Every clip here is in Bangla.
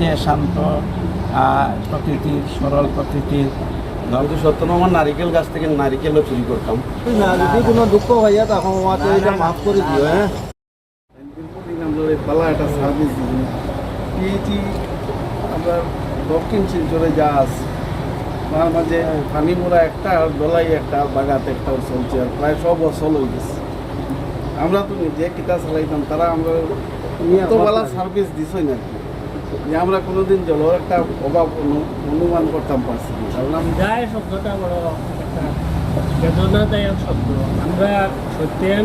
যে শান্ত প্রকৃতির সরল প্রকৃতির আমি তো সত্য আমার নারিকেল গাছ থেকে নারিকেলও চুরি করতাম যদি কোনো দুঃখ হইয়া তখন আমাকে এটা মাফ করে দিও হ্যাঁ পালা একটা সার্ভিস দিই পিএইচি আমরা দক্ষিণ শিলচরে যা আছে তার মাঝে পানি মোড়া একটা আর ডলাই একটা আর বাগাতে একটা চলছে আর প্রায় সব অসল হয়ে গেছে আমরা তো নিজে কিতা চালাইতাম তারা আমরা এত বেলা সার্ভিস দিছই না যে আমরা কোনোদিন জলের একটা অভাব অনু- অনুমান করতাম পারছি ভাবলাম যায় শব্দটা বড় একটা বেদনাদায়ক শব্দ। আমরা সত্যেন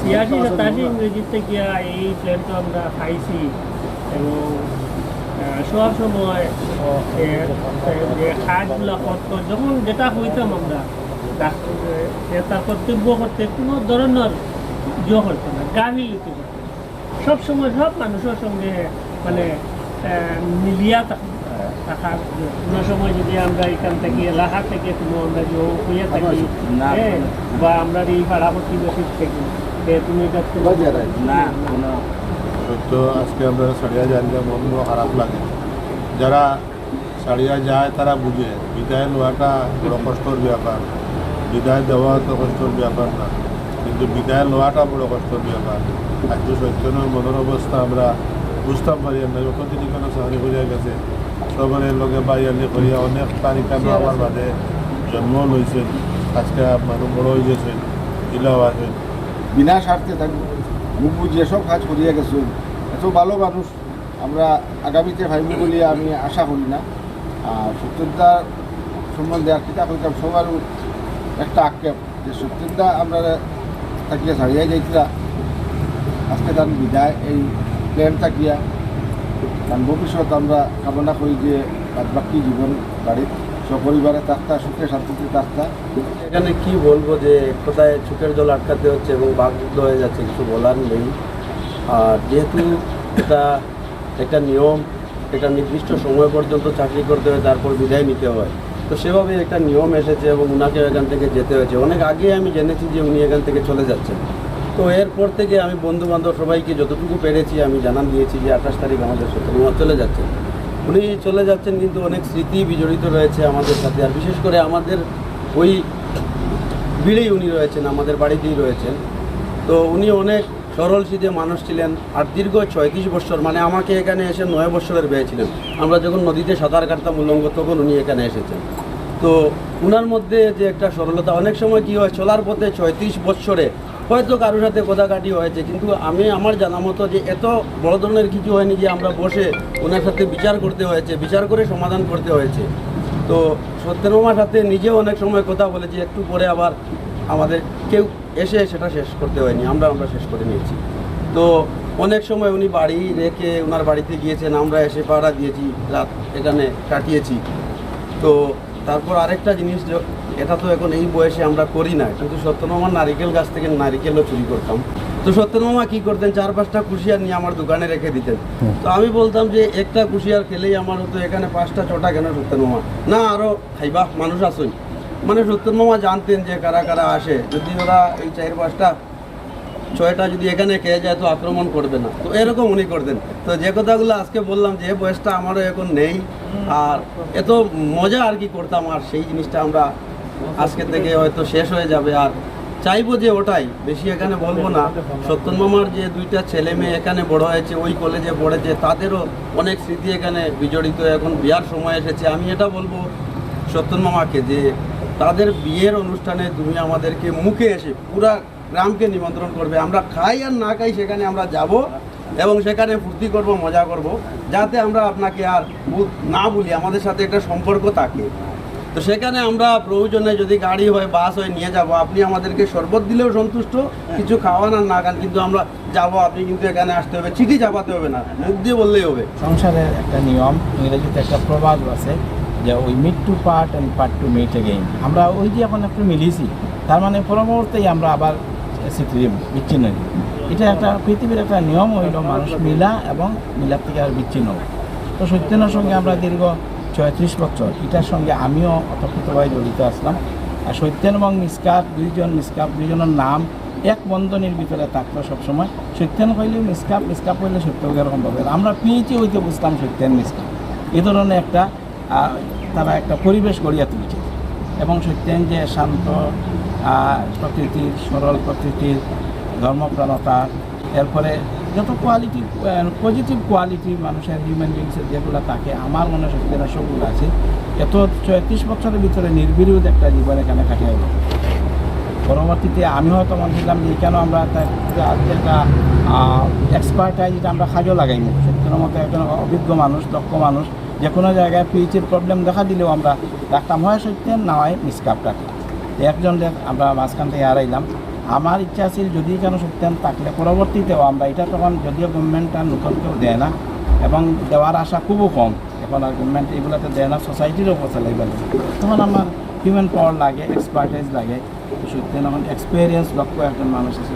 ছিয়াশি সাতাশি ইংরেজিতে গিয়া এই প্ল্যানটা আমরা পাইছি এবং সব সময় কাজগুলা করত যখন যেটা হইতাম আমরা, ডাক্তার তার কর্তব্য করতে কোনো ধরনের ইয়ে করতো না করতো না। সব সময় সব মানুষের সঙ্গে মানে আহ, মিলিয়া থাকার কোনো সময় যদি আমরা এখান থেকে এলাকা থেকে কোনো আমরা যে হইয়া থাকি হ্যাঁ, বা আমরা এই পাড়া প্রতিবেশী থেকে তুমি না কোনো সত্য আজকে আমরা সারিয়া জানলে মন বড় খারাপ লাগে। যারা সারিয়া যায় তারা বুঝে। বিদায় নেওয়াটা বড় কষ্টর ব্যাপার। বিদায় দেওয়া তো কষ্টর ব্যাপার না। কিন্তু বিদায় নেওয়াটা বড় কষ্টর ব্যাপার। আজকে সত্যনের মনের অবস্থা আমরা বুঝতাম পারি না যতদিন কোনো চাকরি করিয়া গেছে সবরের লগে বাইয়ালি করিয়া অনেক তারিখা আমার বাদে জন্ম লইছেন আজকে মানুষ বড় হয়ে গেছেন ইলাও আছেন। বিনা স্বার্থে থাকি মুখ বুঝিয়ে সব কাজ করিয়া গেছো এত ভালো মানুষ আমরা আগামীতে ভাইব বলে আমি আশা করি না। আর সত্যদার সম্বন্ধে আর কিতা কইতাম সবার একটা আক্ষেপ যে সত্যদা আমরা থাকিয়া ছাড়িয়া যাইছিলা আজকে তার বিদায়। এই প্ল্যান থাকিয়া কারণ ভবিষ্যৎ আমরা কামনা করি যে বাদবাকি জীবন বাড়ির সপরিবারে তাক্তা সুখে শান্তিতে তাক্তা এখানে কি বলব যে কথায় চোখের জল আটকাতে হচ্ছে এবং বাকরুদ্ধ হয়ে যাচ্ছে কিছু বলার নেই। আর যেহেতু এটা একটা নিয়ম, একটা নির্দিষ্ট সময় পর্যন্ত চাকরি করতে হয়, তারপর বিদায় নিতে হয়। তো সেভাবে একটা নিয়ম এসেছে এবং ওনাকে এখান থেকে যেতে হয়েছে। অনেক আগে আমি জেনেছি যে উনি এখান থেকে চলে যাচ্ছেন। তো এরপর থেকে আমি বন্ধু বান্ধব সবাইকে যতটুকু পেরেছি, আমি জানান দিয়েছি যে আঠাশ তারিখ আমাদের সত্যি চলে যাচ্ছেন উনি চলে যাচ্ছেন কিন্তু অনেক স্মৃতি বিজড়িত রয়েছে আমাদের সাথে। আর বিশেষ করে আমাদের ওই ভিড়েই উনি রয়েছেন, আমাদের বাড়িতেই রয়েছেন। তো উনি অনেক সরল সিধে মানুষ ছিলেন আর দীর্ঘ ছয়ত্রিশ বছর মানে আমাকে এখানে এসে নয় বছরের বেয়ে ছিলেন। আমরা যখন নদীতে সাঁতার কাটতাম উল্লঙ্গ তখন উনি এখানে এসেছেন। তো উনার মধ্যে যে একটা সরলতা, অনেক সময় কী হয়, চলার পথে ছয়ত্রিশ বছরে হয়তো কারোর সাথে কোদাকাটি হয়েছে, কিন্তু আমি আমার জানা মতো যে এত বড় ধরনের কিছু হয়নি যে আমরা বসে ওনার সাথে বিচার করতে হয়েছে, বিচার করে সমাধান করতে হয়েছে। তো সত্যেনমার সাথে নিজেও অনেক সময় কথা বলেছি, একটু পরে আবার আমাদের কেউ এসে সেটা শেষ করতে হয়নি, আমরা আমরা শেষ করে নিয়েছি। তো অনেক সময় উনি বাড়ি রেখে ওনার বাড়িতে গিয়েছেন, আমরা এসে পাড়া দিয়েছি, রাত এখানে কাটিয়েছি। তো তারপর আরেকটা জিনিস এটা তো এখন এই বয়সে আমরা করি না কিন্তু সত্যনমার নারিকেল গাছ থেকে নারিকেলও চুরি করতাম। তো সত্যনমামা কি করতেন? চার পাঁচটা কুশিয়ার নিয়ে আমার দোকানে রেখে দিতেন। তো আমি বলতাম যে একটা কুশিয়ার খেলেই আমার হতো এখানে পাঁচটা ছটা কেন সত্যনমামা না আরও খাইবা মানুষ আসুন মানে সত্যনমামা জানতেন যে কারা কারা আসে। যদি ওরা এই চার পাঁচটা ছয়টা যদি এখানে খেয়ে যায় তো আক্রমণ করবে না। তো এরকম উনি করতেন। তো যে কথাগুলো আজকে বললাম, যে বয়সটা আমারও এখন নেই, আর এত মজা আর কি করতাম, আর সেই জিনিসটা আমরা আজকে থেকে হয়তো শেষ হয়ে যাবে। আর চাইব যে ওটাই, বেশি এখানে বলব না। সত্যন মামার যে দুইটা ছেলে মেয়ে এখানে বড় হয়েছে, ওই কলেজে পড়েছে, তাদেরও অনেক স্মৃতি এখানে বিজড়িত। এখন বিয়ার সময় এসেছে। আমি এটা বলব সত্যন মামাকে যে, তাদের বিয়ের অনুষ্ঠানে তুমি আমাদেরকে মুখে এসে পুরা গ্রামকে নিমন্ত্রণ করবে। আমরা খাই আর না খাই সেখানে আমরা যাব এবং সেখানে ফুর্তি করব, মজা করব, যাতে আমরা আপনাকে আর না বলি আমাদের সাথে একটা সম্পর্ক থাকে। তো সেখানে আমরা প্রয়োজনে যদি গাড়ি হয়, বাস হয় নিয়ে যাব। আপনি আমাদেরকে শরবত দিলেও সন্তুষ্ট, কিছু খাওয়ান আর না খান, কিন্তু আমরা যাব, আপনি কিন্তু এখানে আসতে হবে। চিঠি চাপাতে হবে না, মুখ দিয়ে বললেই হবে। সংসারের একটা নিয়ম, ইংরেজিতে একটা প্রবাদ আছে যে ওই meet to part and part to meet again আমরা ওই যে এখন একটু মিলিয়েছি, তার মানে পরবর্তীতেই আমরা আবার বিচ্ছিন্ন এটা একটা পৃথিবীর একটা নিয়ম হইল মানুষ মিলা এবং মিলার থেকে আর বিচ্ছিন্ন তো সত্যেনের সঙ্গে আমরা দীর্ঘ ছয়ত্রিশ বছর, এটার সঙ্গে আমিও অতপ্রতভাবে জড়িত আসলাম আর সত্যেন এবং মিসকাত, দুইজন মিসকাত, দুইজনের নাম এক বন্ধনের ভিতরে থাকল সবসময়। সত্যেন কইলে মিসকাপ মিসকাপ হইলে সত্য এরকম ভাবে আমরা পিএইচি হইতে বুঝতাম সত্যেন মিসকাপ এ ধরনের একটা তারা একটা পরিবেশ গড়িয়া তুলছে। এবং সত্যেন যে শান্ত প্রকৃতির সরল প্রকৃতির ধর্মপ্রাণতা, এরপরে যত কোয়ালিটি পজিটিভ কোয়ালিটি মানুষের হিউম্যান বিংসের যেগুলো থাকে, আমার মনে হয় সত্যেন সবগুলো আছে। এত ছয়ত্রিশ বছরের ভিতরে নির্বিরোধ একটা জীবন এখানে কাটিয়ে গেল পরবর্তীতে আমি হয়তো মনে ছিলাম যে কেন আমরা একটা এক্সপার্টাইজ আমরা কাজও লাগাইনি? সেটার মতো একজন অভিজ্ঞ মানুষ, দক্ষ মানুষ, যে কোনো জায়গায় পিএইচের প্রবলেম দেখা দিলেও আমরা রাখতাম হয় সত্যেন না হয় মিসকাপ রাখলাম। একজন আমরা মাঝখান থেকে হারাইলাম। আমার ইচ্ছা ছিল যদি কেন সত্যেন থাকলে পরবর্তীতেও আমরা এটা তখন যদিও গভর্নমেন্ট আর নতুন কেউ দেয় না, এবং দেওয়ার আশা খুবও কম। এখন আর গভর্নমেন্ট এগুলোতে দেয় না সোসাইটির উপর চালাইবার তখন আমার হিউম্যান পাওয়ার লাগে এক্সপার্টাইজ লাগে। সত্যি এখন এক্সপিরিয়েন্স লক্ষ্য একজন মানুষ আছে।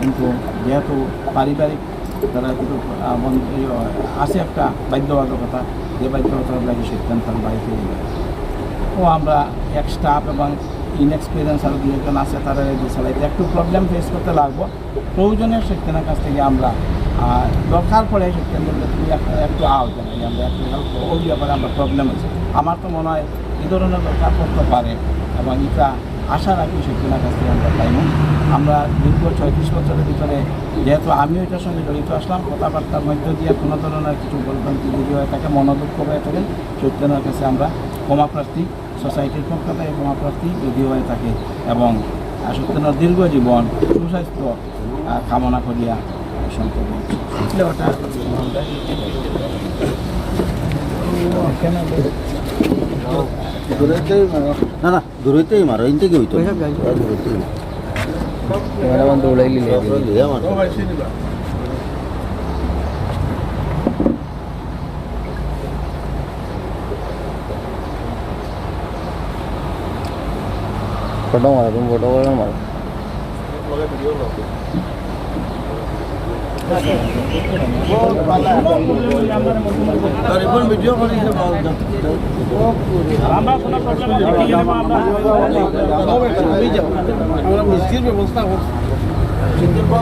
কিন্তু যেহেতু পারিবারিক তারা কিন্তু আছে একটা বাধ্যবাধকতা, যে বাধ্যবাধকতা লাগে সত্যেন তার বাড়িতে। ও আমরা এক স্টাফ এবং ইনএক্সপিরিয়েন্স আরও দু একজন আছে, তারা যে একটু প্রবলেম ফেস করতে লাগবো। প্রয়োজনে সত্যেনের কাছ থেকে আমরা দরকার পড়ে বলতে তুমি একটু আও জানাই আমরা একটু হেল্প ওই ব্যাপারে আমরা প্রবলেম আছে আমার তো মনে হয় এ ধরনের দরকার পড়তে পারে এবং এটা আশা রাখি সত্যেনের কাছ থেকে আমরা পাইব। আমরা দীর্ঘ ছয়ত্রিশ বছরের ভিতরে, যেহেতু আমিও এটার সঙ্গে জড়িত আসলাম, কথাবার্তার মধ্য দিয়ে কোনো ধরনের কিছু বলবেন যদি হয়ে থাকে মনোদুঃখ হয়ে থাকেন সত্যেনের কাছে আমরা ক্ষমা প্রার্থী। সোসাইটির পক্ষ থেকে ক্ষমা প্রার্থী যদি হয়ে থাকে এবং আহ, সত্যেনের দীর্ঘ জীবন সুস্বাস্থ্য কামনা করিয়া সম্পর্ক ওটা দূরেতেই মারো। না না দূরেতেই মারো ইন থেকে হইতো। দূরেতেই মারো। তারপরে লিয়া মারো। ফটো মারো তুমি ফটো করে মারো আর এখন ভিডিও করি যে ভালো না। আমরা কোনো প্রবলেম আমরা মিষ্টির ব্যবস্থা করছি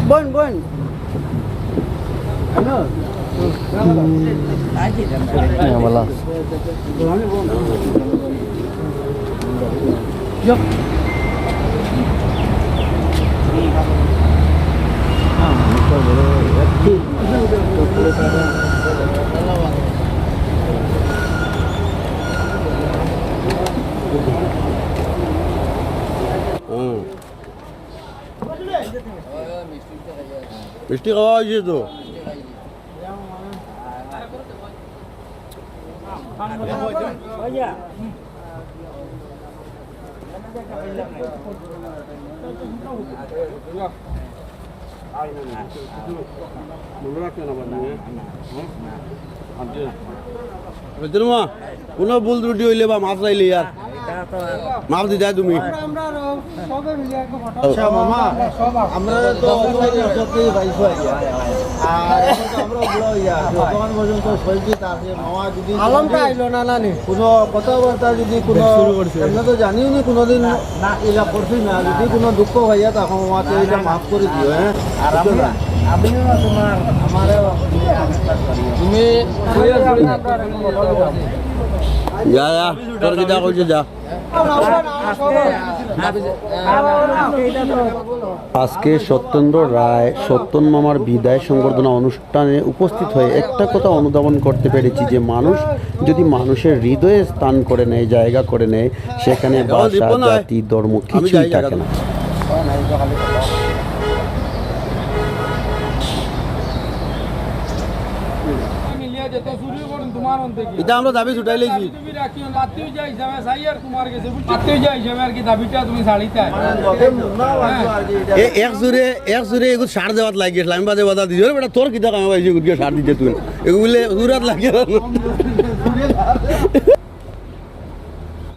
বোন বোন হ্যাঁ বলা মিষ্টি খাওয়া হয়েছে তো মনে রাখবেন আবার নিয়ে মা কোনো ভুল ত্রুটি হইলে বা মাফ চাইলে ইয়ার মাফ দিতে তুমি। আচ্ছা আমরা তো আর আমরা বুড়া হইয়া যতক্ষণ পর্যন্ত সহিত আছে মামা যদি আলমটা আইলো না নানি? কোনো কথাবার্তা যদি কোনো এমনি তো জানিও নি কোনোদিন এটা করছি না। যদি কোনো দুঃখ হইয়া তখন মামাকে এটা মাফ করে দিও হ্যাঁ? আর আমিও তোমার আমারও তুমি যা যা তোর কিটা করছে যা। আজকে সত্যেন্দ্র রায় সত্যন মামার বিদায় সংবর্ধনা অনুষ্ঠানে উপস্থিত হয়ে একটা কথা অনুধাবন করতে পেরেছি যে মানুষ যদি মানুষের হৃদয়ে স্থান করে নেয় জায়গা করে নেয় সেখানে ভাষা জাতি ধর্ম কিছুই থাকে না। এটা আমরা দাবি ছুটাই লেছি এক জোরে এক জোরে এগুলো সার দেওয়াত লাগিয়ে আমি বাজে বাধা দিছি বেটা তোর কিতা কামে পাইছি এগুলো সার দিতে তুই এগুলো সুরাত লাগিয়ে